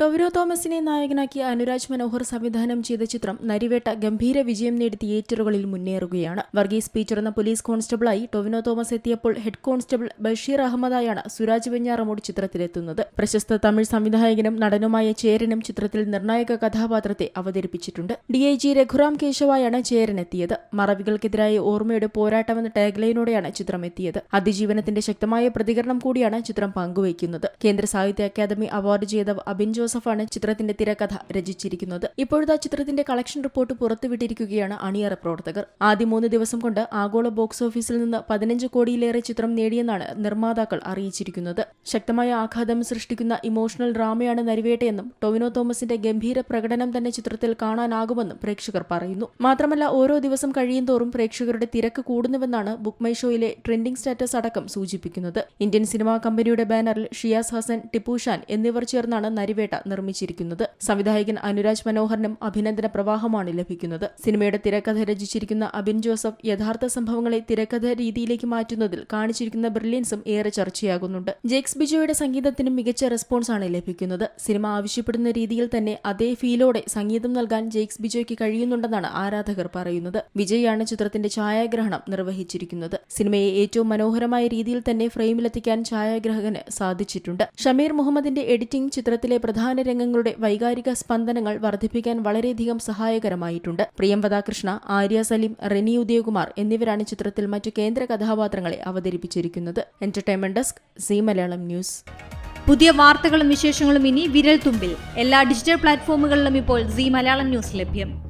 ടൊവിനോ തോമസിനെ നായകനാക്കി അനുരാജ് മനോഹർ സംവിധാനം ചെയ്ത ചിത്രം നരിവേട്ട ഗംഭീര വിജയം നേടി തിയേറ്ററുകളിൽ മുന്നേറുകയാണ്. വർഗീസ് പീച്ചർ എന്ന പോലീസ് കോൺസ്റ്റബിളായി ടൊവിനോ തോമസ് എത്തിയപ്പോൾ ഹെഡ് കോൺസ്റ്റബിൾ ബഷീർ അഹമ്മദായാണ് സുരാജ് വെഞ്ഞാറമൂട് ചിത്രത്തിലെത്തുന്നത്. പ്രശസ്ത തമിഴ് സംവിധായകനും നടനുമായ ചേരനും ചിത്രത്തിൽ നിർണായക കഥാപാത്രത്തെ അവതരിപ്പിച്ചിട്ടുണ്ട്. ഡി ഐ ജി രഘുറാം കേശവായാണ് ചേരൻ എത്തിയത് മറവികൾക്കെതിരായ ഓർമ്മയുടെ പോരാട്ടമെന്ന ടാഗ്ലൈനോടെയാണ് ചിത്രം എത്തിയത് അതിജീവനത്തിന്റെ ശക്തമായ പ്രതികരണം കൂടിയാണ് ചിത്രം പങ്കുവയ്ക്കുന്നത്. കേന്ദ്ര സാഹിത്യ അക്കാദമി അവാർഡ് ജേതാവ് അബിൻ ജോസഫാണ് ചിത്രത്തിന്റെ തിരക്കഥ രചിച്ചിരിക്കുന്നത്. ഇപ്പോഴത്തെ ചിത്രത്തിന്റെ കളക്ഷൻ റിപ്പോർട്ട് പുറത്തുവിട്ടിരിക്കുകയാണ് അണിയറ പ്രവർത്തകർ. ആദ്യ മൂന്ന് ദിവസം കൊണ്ട് ആഗോള ബോക്സ് ഓഫീസിൽ നിന്ന് പതിനഞ്ച് കോടിയിലേറെ ചിത്രം നേടിയെന്നാണ് നിർമ്മാതാക്കൾ അറിയിച്ചിരിക്കുന്നത്. ശക്തമായ ആഘാതം സൃഷ്ടിക്കുന്ന ഇമോഷണൽ ഡ്രാമയാണ് നരിവേട്ടയെന്നും ടൊവിനോ തോമസിന്റെ ഗംഭീര പ്രകടനം തന്നെ ചിത്രത്തിൽ കാണാനാകുമെന്നും പ്രേക്ഷകർ പറയുന്നു. മാത്രമല്ല ഓരോ ദിവസം കഴിയും തോറും പ്രേക്ഷകരുടെ തിരക്ക് കൂടുന്നുവെന്നാണ് ബുക്ക് മൈ ഷോയിലെ ട്രെൻഡിംഗ് സ്റ്റാറ്റസ് അടക്കം സൂചിപ്പിക്കുന്നത്. ഇന്ത്യൻ സിനിമാ കമ്പനിയുടെ ബാനറിൽ ഷിയാസ് ഹസൻ ടിപ്പുഷാൻ എന്നിവർ ചേർന്നാണ് നരിവേട്ട നിർമ്മിച്ചിരിക്കുന്നത്. സംവിധായകൻ അനുരാജ് മനോഹറിനും അഭിനന്ദന പ്രവാഹമാണ് ലഭിക്കുന്നത്. സിനിമയുടെ തിരക്കഥ രചിച്ചിരിക്കുന്ന അബിൻ ജോസഫ് യഥാർത്ഥ സംഭവങ്ങളെ തിരക്കഥ രീതിയിലേക്ക് മാറ്റുന്നതിൽ കാണിച്ചിരിക്കുന്ന ബ്രില്യൻസും ഏറെ ചർച്ചയാകുന്നുണ്ട്. ജേക്സ് ബിജോയുടെ സംഗീതത്തിനും മികച്ച റെസ്പോൺസ് ആണ് ലഭിക്കുന്നത്. സിനിമ ആവശ്യപ്പെടുന്ന രീതിയിൽ തന്നെ അതേ ഫീലോടെ സംഗീതം നൽകാൻ ജേക്സ് ബിജോയ്ക്ക് കഴിയുന്നുണ്ടെന്നാണ് ആരാധകർ പറയുന്നത്. വിജയാണ് ചിത്രത്തിന്റെ ഛായാഗ്രഹണം നിർവഹിച്ചിരിക്കുന്നത്. സിനിമയെ ഏറ്റവും മനോഹരമായ രീതിയിൽ തന്നെ ഫ്രെയിമിലെത്തിക്കാൻ ഛായാഗ്രഹകന് സാധിച്ചിട്ടുണ്ട്. ഷമീർ മുഹമ്മദിന്റെ എഡിറ്റിംഗ് ചിത്രത്തിലെ പ്രധാന രംഗങ്ങളുടെ വൈകാരിക സ്പന്ദനങ്ങൾ വർദ്ധിപ്പിക്കാൻ വളരെയധികം സഹായകരമായിട്ടുണ്ട്. പ്രിയംവദ കൃഷ്ണ ആര്യ സലീം റെനി ഉദയകുമാർ എന്നിവരാണ് ചിത്രത്തിൽ മറ്റു കേന്ദ്ര കഥാപാത്രങ്ങളെ അവതരിപ്പിച്ചിരിക്കുന്നത്. Entertainment desk Zee Malayalam news. പുതിയ വാർത്തകളും വിശേഷങ്ങളും ഇനി വിരൽ തുമ്പിൽ എല്ലാ ഡിജിറ്റൽ പ്ലാറ്റ്ഫോമുകളിലും ഇപ്പോൾ സി മലയാളം ന്യൂസ് ലഭ്യം.